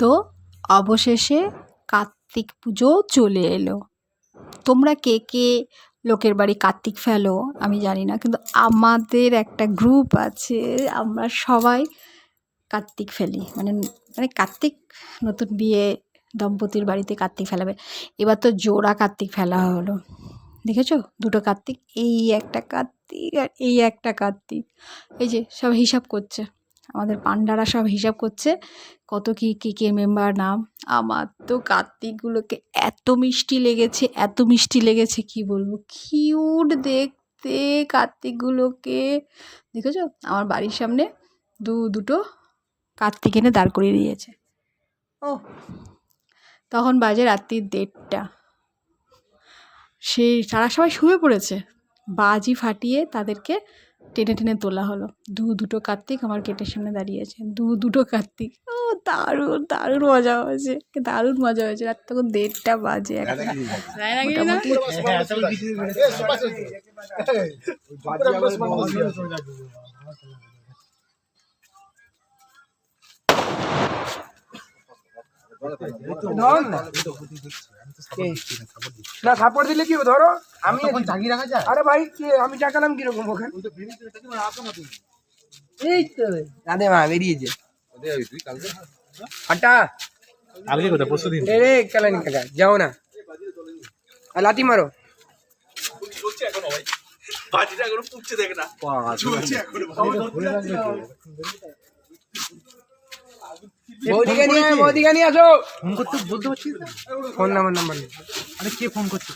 তো অবশেষে কার্তিক পুজো চলে এলো। তোমরা কে কে লোকের বাড়ি কার্তিক ফেলো আমি জানি না, কিন্তু আমাদের একটা গ্রুপ আছে, আমরা সবাই কার্তিক ফেলি। মানে মানে কার্তিক নতুন বিয়ে, দম্পতির বাড়িতে কার্তিক ফেলাবে। এবার তো জোড়া কার্তিক ফেলা হলো। দেখেছ? দুটো কার্তিক, এই একটা কার্তিক আর এই একটা কার্তিক। এই যে সব হিসাব করছে। আমাদের পান্ডারা সব হিসাব করছে কত কী, কে কে মেম্বার নাম। আমার তো কার্তিকগুলোকে এত মিষ্টি লেগেছে, এত মিষ্টি লেগেছে, কি বলব? কিউট দেখতে কার্তিকগুলোকে। দেখেছ? আমার বাড়ির সামনে দু, দুটো কার্তিক এনে দাঁড় করিয়ে দিয়েছে। ও, তখন বাজে রাত্রির দেড়টা। সেই তারা সবাই শুয়ে পড়েছে। বাজি ফাটিয়ে তাদেরকে টেনে টেনে তোলা হলো দু দুটো কার্তিক আমার গেটের সামনে দাঁড়িয়ে আছে দু দুটো কার্তিক ও দারুণ দারুণ মজা হয়েছে দারুণ মজা হয়েছে রাত তখন দেড়টা বাজে এখন না থাপড় দিলে কি ধরো আমি জাগিয়ে রাখা যায়। আরে ভাই কি? আমি চাকালাম কীরকম ওখানে? এই তো। রাধে মা বেরিয়েছে হাঁটা। কালকে কোথায়? পরশু দিন? রে রে নি খেলা যাও না। আর লাথি মারো। বৌদিকে নিয়ে বৌদিকে নিয়ে আসো। ফোন করতে বলতে পারছিস? ফোন নাম্বার নাম্বার আরে কে ফোন করছে?